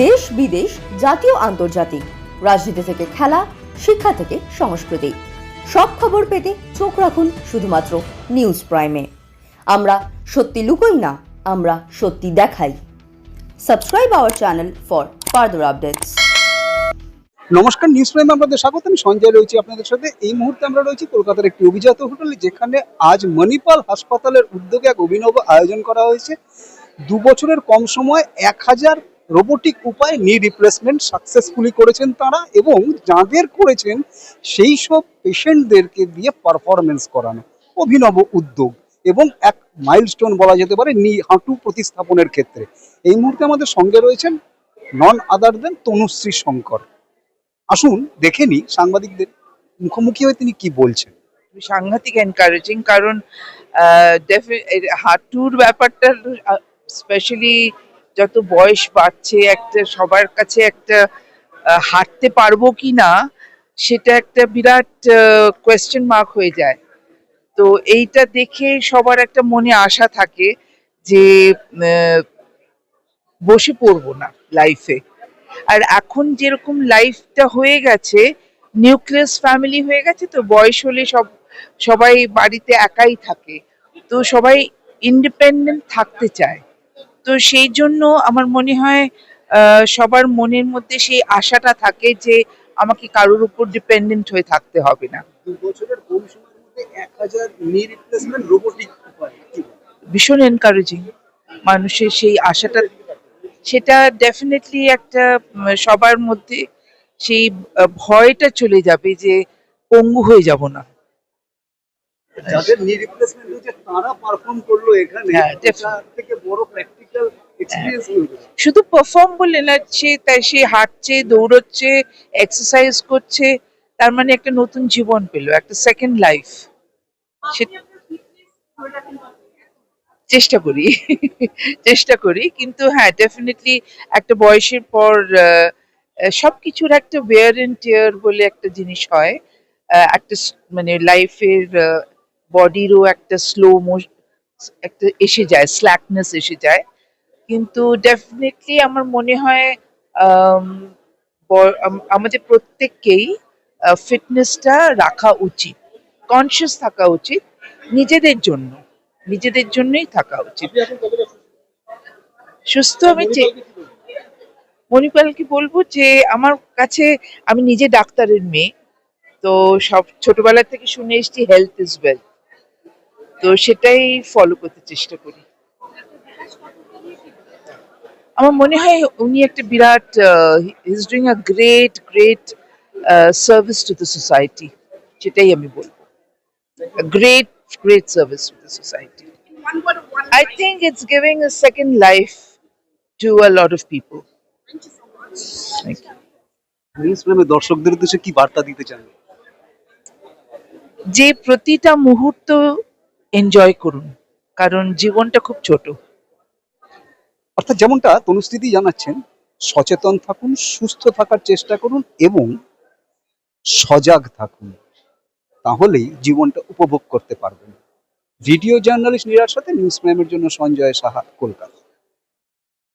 দেশ বিদেশ, জাতীয়, আন্তর্জাতিক, রাজনীতি থেকে খেলা, শিক্ষা থেকে সংস্কৃতি। সব খবর পেতে চোখ রাখুন শুধুমাত্র নিউজ প্রাইমে। আমরা সত্যি লুকোই না, আমরা সত্যি দেখাই। Subscribe our channel for further updates. নমস্কার, নিউজ প্রাইমে আপনাদের স্বাগত। আমি সঞ্জয় রয়েছি আপনাদের সাথে। এই মুহূর্তে আমরা রয়েছি কলকাতার একটি অভিজাত হোটেলে, যেখানে আজ মণিপাল হাসপাতালের উদ্যোগে এক অভিনব আয়োজন করা হয়েছে। দু বছরের কম সময় এক হাজার রোবোটিক উপায়ে নি রিপ্লেসমেন্ট সাকসেসফুলি করেছেন তারা এবং যাদের করেছেন, সেই সব পেশেন্টদেরকে দিয়ে পারফরমেন্স করানো, অভিনব উদ্যোগ এবং এক মাইলস্টোন বলা যেতে পারে নি, হাঁটু প্রতিস্থাপনের ক্ষেত্রে। এই মুহূর্তে আমাদের সঙ্গে রয়েছেন নন আদার দেন তনুশ্রী শঙ্কর। আসুন, দেখে নি সাংবাদিকদের মুখোমুখি হয়ে তিনি কি বলছেন। সাংঘাতিক এনকারেজিং কারণ হাঁটুর ব্যাপারটা স্পেশালি যত বয়স বাড়ছে, একটা সবার কাছে একটা হাঁটতে পারব কি না, সেটা একটা বিরাট কোয়েশ্চেন মার্ক হয়ে যায়। তো এইটা দেখে সবার একটা মনে আশা থাকে যে বসে পড়ব না লাইফে আর এখন যেরকম লাইফটা হয়ে গেছে নিউক্লিয়াস ফ্যামিলি হয়ে গেছে, তো বয়স হলে সব, সবাই বাড়িতে একাই থাকে। তো সবাই ইন্ডিপেন্ডেন্ট থাকতে চায়। তো সেই জন্য আমার মনে হয় আহ, সবার মনের মধ্যে সেই আশাটা থাকে যে আমাকে কারোর উপর ডিপেন্ডেন্ট হয়ে থাকতে হবে না। ভীষণ এনকারেজিং মানুষের সেই আশাটা সেটা ডেফিনেটলি একটা সবার মধ্যে সেই ভয়টা চলে যাবে যে পঙ্গু হয়ে যাব না। যাদের নি রিপ্লেসমেন্ট হয়েছে তারা পারফর্ম করল এখানে। হ্যাঁ, থেকে বড় এক্সপিরিয়েন্স শুধু পারফর্ম বলে না সে তাই সে হাঁটছে দৌড়চ্ছে এক্সারসাইজ করছে তার মানে একটা নতুন জীবন পেল একটা সেকেন্ড লাইফ চেষ্টা করি চেষ্টা করি কিন্তু হ্যাঁ ডেফিনেটলি একটা বয়সের পর আহ, সবকিছুর একটা ওয়ার এন্ড টিয়ার বলে একটা জিনিস হয়। একটা মানে লাইফের বডিরও একটা স্লো একটা এসে যায় স্ল্যাকনেস এসে যায়। কিন্তু ডেফিনেটলি আমার মনে হয় আম, আমাদের প্রত্যেককেই ফিটনেসটা রাখা উচিত কনসিয়াস থাকা উচিত নিজেদের জন্য নিজেদের জন্যই থাকা উচিত। সুস্থ? আমি মণিপালকে বলব যে আমার কাছে আমি নিজে ডাক্তারের মেয়ে তো সব ছোটবেলা থেকে শুনে এসেছি হেলথ ইজ ওয়েলথ তো সেটাই ফলো করতে চেষ্টা করি। আমার মনে হয় উনি একটা বিরাট is doing a great great service to the society সেটাই আমি বলব। Great great service to the society I think it's giving a second life to a lot of people. Thank you. News প্রেমে দর্শকদের উদ্দেশ্যে কি বার্তা দিতে চান? যে প্রতিটা মুহূর্ত এনজয় করুন কারণ জীবনটা খুব ছোট। অর্থাৎ যেমনটা তনুস্থিতি জানাচ্ছেন, সচেতন থাকুন, সুস্থ থাকার চেষ্টা করুন এবং সজাগ থাকুন। তাহলেই জীবনটা উপভোগ করতে পারবেন। ভিডিও জার্নালিস্ট নিরার সাথে নিউজ প্রাইমের জন্য সঞ্জয় সাহা, কলকাতা।